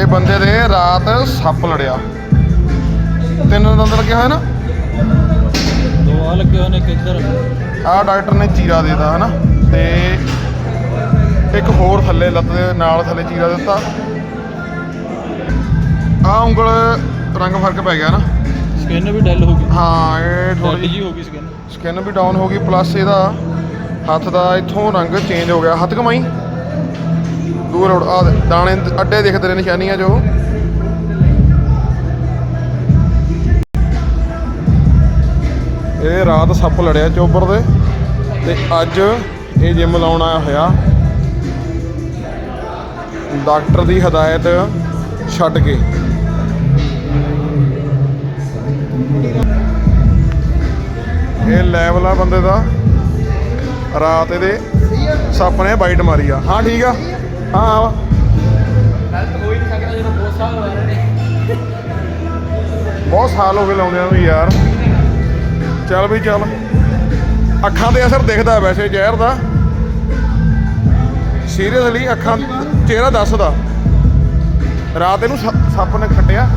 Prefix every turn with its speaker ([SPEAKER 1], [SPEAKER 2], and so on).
[SPEAKER 1] ਇਹ ਬੰਦੇ ਦੇ ਰਾਤ ਸੱਪ ਲੜਿਆ। ਤਿੰਨ ਦੰਦ ਲੱਗੇ ਹੋਏ ਨਾ?
[SPEAKER 2] ਦੋ ਆ ਲੱਗੇ ਹੋਏ ਨੇ ਇੱਧਰ।
[SPEAKER 1] ਆਹ ਡਾਕਟਰ ਨੇ ਚੀਰਾ ਦੇਤਾ ਹਨਾ? ਤੇ ਇੱਕ ਹੋਰ ਥੱਲੇ ਲੱਤ ਦੇ ਨਾਲ ਥੱਲੇ ਚੀਰਾ ਦਿੱਤਾ। ਆਹ ਉਂਗਲ ਰੰਗ ਫ਼ਰਕ ਪੈ ਗਿਆ ਨਾ?
[SPEAKER 2] ਸਕਿਨ ਵੀ ਡਲ ਹੋ ਗਈ।
[SPEAKER 1] ਹਾਂ ਇਹ
[SPEAKER 2] ਥੋੜੀ ਜੀ ਹੋ ਗਈ ਸਕਿਨ
[SPEAKER 1] ਸਕਿਨ ਵੀ ਡਾਊਨ ਹੋ ਗਈ ਪਲੱਸ ਇਹਦਾ ਹੱਥ ਦਾ ਇੱਥੋਂ ਰੰਗ ਚੇਂਜ ਹੋ ਗਿਆ। ਹੱਥ ਕਮਾਈ ਦੂਰ ਆ ਦਾਣੇ ਅੱਡੇ ਦਿਖਦੇ ਨੇ ਨਿਸ਼ਾਨੀਆਂ ਜੋ। ਇਹ ਰਾਤ ਸੱਪ ਲੜਿਆ ਚੋਬਰ ਦੇ, ਤੇ ਅੱਜ ਇਹ ਜਿਮ ਲਾਉਣ ਆਇਆ ਹੋਇਆ। ਡਾਕਟਰ ਦੀ ਹਦਾਇਤ ਛੱਡ ਕੇ। ਇਹ ਲੈਵਲ ਆ ਬੰਦੇ ਦਾ। ਰਾਤ ਇਹਦੇ ਸੱਪ ਨੇ ਬਾਈਟ ਮਾਰੀ ਆ। ਹਾਂ, ਠੀਕ ਆ। ਹਾਂ। ਹਾਂ
[SPEAKER 2] ਹੈਲਥ ਹੋ ਹੀ ਨਹੀਂ ਸਕਦਾ ਜਦੋਂ ਬਹੁਤ ਸਾਲ ਹੋ ਰਹੇ ਨੇ।
[SPEAKER 1] ਬਹੁਤ ਸਾਲ ਹੋ ਗਏ ਲਾਉਂਦਿਆਂ ਨੂੰ ਯਾਰ। ਚੱਲ ਵੀ ਚੱਲ। ਅੱਖਾਂ ਤੇ ਅਸਰ ਦਿਖਦਾ ਵੈਸੇ ਜ਼ਹਿਰ ਦਾ। ਸੀਰੀਅਸਲੀ ਅੱਖਾਂ ਚਿਹਰਾ ਦੱਸਦਾ। ਰਾਤ ਇਹਨੂੰ ਸੱਪ ਨੇ ਕੱਟਿਆ